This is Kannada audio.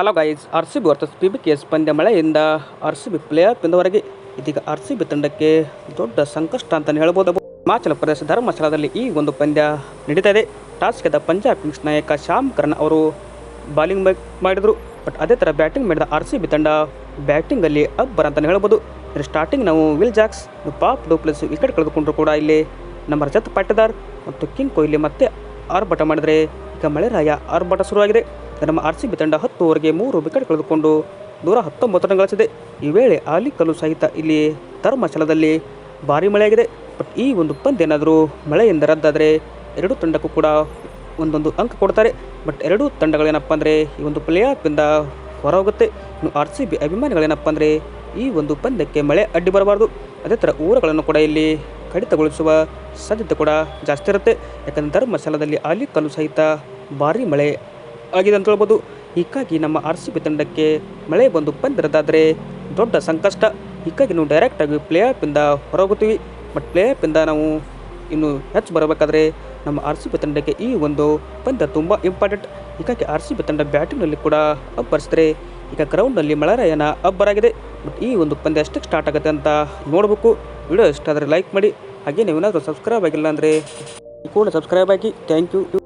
Hello guys R C B versus P B K ಪಂದ್ಯ ಮಳೆಯಿಂದ ಆರ್ ಸಿ ಬಿ ಪ್ಲೇಯರ್ ಇದೀಗ ಆರ್ ಸಿ ಬಿ ತಂಡಕ್ಕೆ ದೊಡ್ಡ ಸಂಕಷ್ಟ ಅಂತಲೇ ಹೇಳ್ಬೋದು. ಹಿಮಾಚಲ ಪ್ರದೇಶ ಧರ್ಮಸ್ಥಳದಲ್ಲಿ ಈ ಒಂದು ಪಂದ್ಯ ನಡೀತಾ ಇದೆ ಟಾಸ್ ಗೆದ್ದ ಪಂಜಾಬ್ ಕಿಂಗ್ಸ್ ನಾಯಕ ಶ್ಯಾಮ್ ಕರ್ನ್ ಅವರು ಬಾಲಿಂಗ್ ಮಾಡಿದರು. ಬಟ್ ಅದೇ ಥರ ಬ್ಯಾಟಿಂಗ್ ಮಾಡಿದ ಆರ್ ಸಿ ಬಿ ತಂಡ ಬ್ಯಾಟಿಂಗಲ್ಲಿ ಅಬ್ಬರ ಅಂತಲೇ ಹೇಳ್ಬೋದು. ಸ್ಟಾರ್ಟಿಂಗ್ ನಾವು Will Jacks Faf du Plessis wicket ಕಳೆದುಕೊಂಡ್ರು ಕೂಡ ಇಲ್ಲಿ ನಮ್ಮ ರಜತ್ ಪಾಟಿದಾರ್ ಮತ್ತು ಕಿಂಗ್ ಕೊಹ್ಲಿ ಮತ್ತೆ ಆರ್ಭಟ ಮಾಡಿದರೆ ಈಗ ಮಳೆರಾಯ ಆರ್ಭಟ ಶುರುವಾಗಿದೆ. ನಮ್ಮ ಆರ್ ಸಿ ಬಿ ತಂಡ ಹತ್ತು ಓವರ್ಗೆ ಮೂರು ವಿಕೆಟ್ ಕಳೆದುಕೊಂಡು ನೂರ ಹತ್ತೊಂಬತ್ತು ರನ್ ಗಳಿಸಿದೆ. ಈ ವೇಳೆ ಆಲಿಕಲ್ಲು ಸಹಿತ ಇಲ್ಲಿ ಧರ್ಮಸ್ಥಳದಲ್ಲಿ ಭಾರಿ ಮಳೆಯಾಗಿದೆ. ಬಟ್ ಈ ಒಂದು ಪಂದ್ಯ ಏನಾದರೂ ಮಳೆಯಿಂದ ರದ್ದಾದರೆ ಎರಡೂ ತಂಡಕ್ಕೂ ಕೂಡ ಒಂದೊಂದು ಅಂಕ ಕೊಡ್ತಾರೆ. ಬಟ್ ಎರಡೂ ತಂಡಗಳೇನಪ್ಪ ಅಂದರೆ ಈ ಒಂದು ಪ್ಲೇ ಆಫಿಂದ ಹೊರ ಹೋಗುತ್ತೆ ಇನ್ನು ಆರ್ ಸಿ ಬಿ ಅಭಿಮಾನಿಗಳೇನಪ್ಪ ಅಂದರೆ ಈ ಒಂದು ಪಂದ್ಯಕ್ಕೆ ಮಳೆ ಅಡ್ಡಿ ಬರಬಾರ್ದು. ಅದೇ ಥರ ಊರುಗಳನ್ನು ಕೂಡ ಇಲ್ಲಿ ಕಡಿತಗೊಳಿಸುವ ಸಾಧ್ಯತೆ ಕೂಡ ಜಾಸ್ತಿ ಇರುತ್ತೆ. ಯಾಕಂದರೆ ಧರ್ಮಸ್ಥಳದಲ್ಲಿ ಆಲಿಕಲ್ಲು ಸಹಿತ ಭಾರಿ ಮಳೆ ಆಗಿದೆ ಅಂತ ಹೇಳ್ಬೋದು. ಹೀಗಾಗಿ ನಮ್ಮ ಆರ್ ಸಿ ಬಿ ತಂಡಕ್ಕೆ ಮಳೆ ಬಂದು ಬಂದಿರೋದಾದರೆ ದೊಡ್ಡ ಸಂಕಷ್ಟ. ಹೀಗಾಗಿ ನಾವು ಡೈರೆಕ್ಟಾಗಿ ಪ್ಲೇ ಆಫಿಂದ ಹೊರಗುತ್ತೀವಿ ಬಟ್ ಪ್ಲೇ ಆಫಿಂದ ನಾವು ಇನ್ನು ಹೆಚ್ಚು ಬರಬೇಕಾದ್ರೆ ನಮ್ಮ ಆರ್ ಸಿ ಬಿ ತಂಡಕ್ಕೆ ಈ ಒಂದು ಪಂದ್ಯ ತುಂಬ ಇಂಪಾರ್ಟೆಂಟ್ ಹೀಗಾಗಿ ಆರ್ ಸಿ ಬಿ ತಂಡ ಬ್ಯಾಟಿಂಗ್ನಲ್ಲಿ ಕೂಡ ಅಬ್ಬರಿಸಿದ್ರೆ ಈಗ ಗ್ರೌಂಡ್ನಲ್ಲಿ ಮಳೆರಾಯನ ಅಬ್ಬರಾಗಿದೆ ಬಟ್ ಈ ಒಂದು ಪಂದ್ಯ ಎಷ್ಟಕ್ಕೆ ಸ್ಟಾರ್ಟ್ ಆಗುತ್ತೆ ಅಂತ ನೋಡಬೇಕು. ವಿಡಿಯೋ ಇಷ್ಟ ಆದರೆ ಲೈಕ್ ಮಾಡಿ. ಹಾಗೆ ನೀವೇನಾದರೂ ಸಬ್ಸ್ಕ್ರೈಬ್ ಆಗಿಲ್ಲ ಅಂದರೆ ಕೂಡ ಸಬ್ಸ್ಕ್ರೈಬ್ ಆಗಿ. Thank you